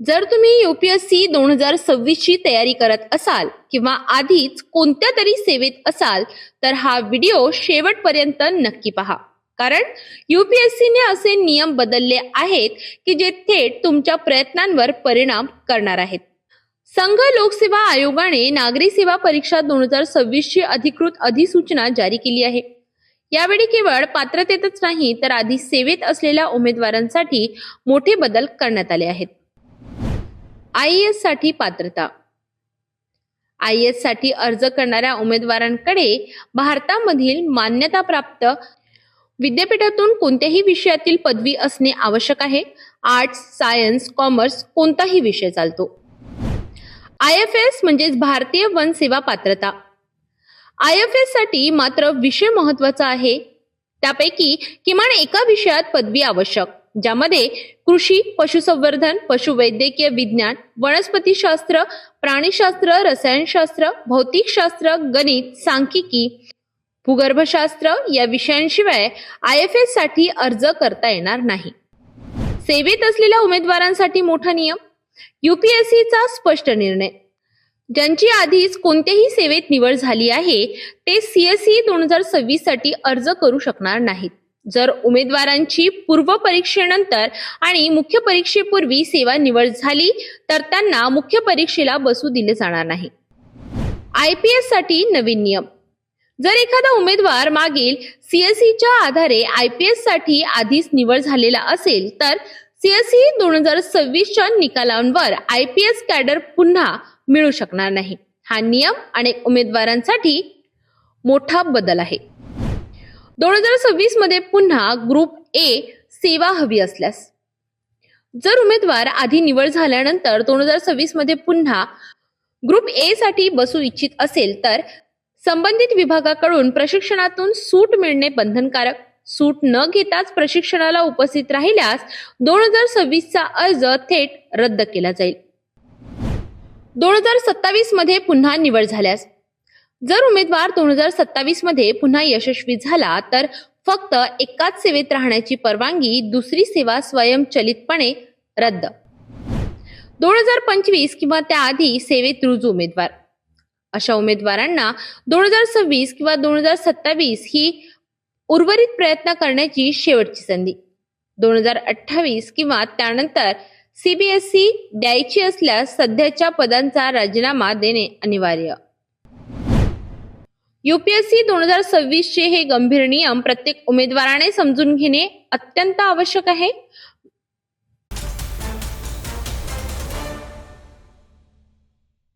जर तुम्ही युपीएससी दोन हजार सव्वीसची तयारी करत असाल किंवा आधीच कोणत्या तरी सेवेत असाल तर हा व्हिडिओ शेवटपर्यंत नक्की पहा. कारण युपीएससीने असे नियम बदलले आहेत की जे थेट तुमच्या प्रयत्नांवर परिणाम करणार आहेत. संघ लोकसेवा आयोगाने नागरी सेवा परीक्षा दोन हजार सव्वीसची अधिकृत अधिसूचना जारी केली आहे. यावेळी केवळ पात्रतेतच नाही तर आधी सेवेत असलेल्या उमेदवारांसाठी मोठे बदल करण्यात आले आहेत. आय एससाठी पात्रता. आय एससाठी अर्ज करणाऱ्या उमेदवारांकडे भारतामधील मान्यताप्राप्त विद्यापीठातून कोणत्याही विषयातील पदवी असणे आवश्यक आहे. आर्ट्स सायन्स कॉमर्स कोणताही विषय चालतो. आय एफ एस म्हणजेच भारतीय वन सेवा पात्रता. आय एफ एससाठी मात्र विषय महत्त्वाचा आहे. त्यापैकी किमान एका विषयात पदवी आवश्यक. ज्यामध्ये कृषी पशुसंवर्धन पशुवैद्यकीय विज्ञान वनस्पतीशास्त्र प्राणीशास्त्र रसायनशास्त्र भौतिकशास्त्र गणित सांख्यिकी भूगर्भशास्त्र या विषयांशिवाय आय एफ एससाठी अर्ज करता येणार नाही. सेवेत असलेल्या उमेदवारांसाठी मोठा नियम? युपीएससीचा स्पष्ट निर्णय. ज्यांची आधीच कोणत्याही सेवेत निवड झाली आहे ते सीएसई दोन हजार सव्वीससाठी अर्ज करू शकणार नाहीत. जर उमेदवारांची पूर्व परीक्षेनंतर आणि मुख्य परीक्षेपूर्वी सेवा निवड झाली तर त्यांना मुख्य परीक्षेला बसू दिले जाणार नाही. आय पी एससाठी नवीन नियम. जर एखादा उमेदवार मागील सीएसईच्या आधारे आय पी एससाठी आधीच निवड झालेला असेल तर सीएसई दोन हजार सव्वीसच्या निकालांवर आय पी एस कॅडर पुन्हा मिळू शकणार नाही. हा नियम अनेक उमेदवारांसाठी मोठा बदल आहे. दोन हजार सव्वीसमध्ये पुन्हा ग्रुप ए सेवा हवी असल्यास. जर उमेदवार आधी निवड झाल्यानंतर दोन हजार सव्वीसमध्ये पुन्हा ग्रुप ए साठी बसू इच्छित असेल तर संबंधित विभागाकडून प्रशिक्षणातून सूट मिळणे बंधनकारक. सूट न घेताच प्रशिक्षणाला उपस्थित राहिल्यास दोन हजार सव्वीसचा अर्ज थेट रद्द केला जाईल. दोन हजार सत्तावीसमध्ये पुन्हा निवड झाल्यास जर उमेदवार दोन हजार सत्तावीसमध्ये पुन्हा यशस्वी झाला तर फक्त एकाच सेवेत राहण्याची परवानगी दुसरी सेवा स्वयंचलितपणे रद्द. दोन हजार पंचवीस किंवा त्याआधी सेवेत रुजू उमेदवार. अशा उमेदवारांना दोन हजार सव्वीस किंवा दोन हजार सत्तावीस ही उर्वरित प्रयत्न करण्याची शेवटची संधी. दोन हजार अठ्ठावीस किंवा त्यानंतर सीबीएसई द्यायची असल्यास सध्याच्या पदांचा राजीनामा देणे अनिवार्य. युपीएससी दोन हजार सव्वीस चे हे गंभीर नियम प्रत्येक उमेदवाराने समजून घेणे अत्यंत आवश्यक आहे.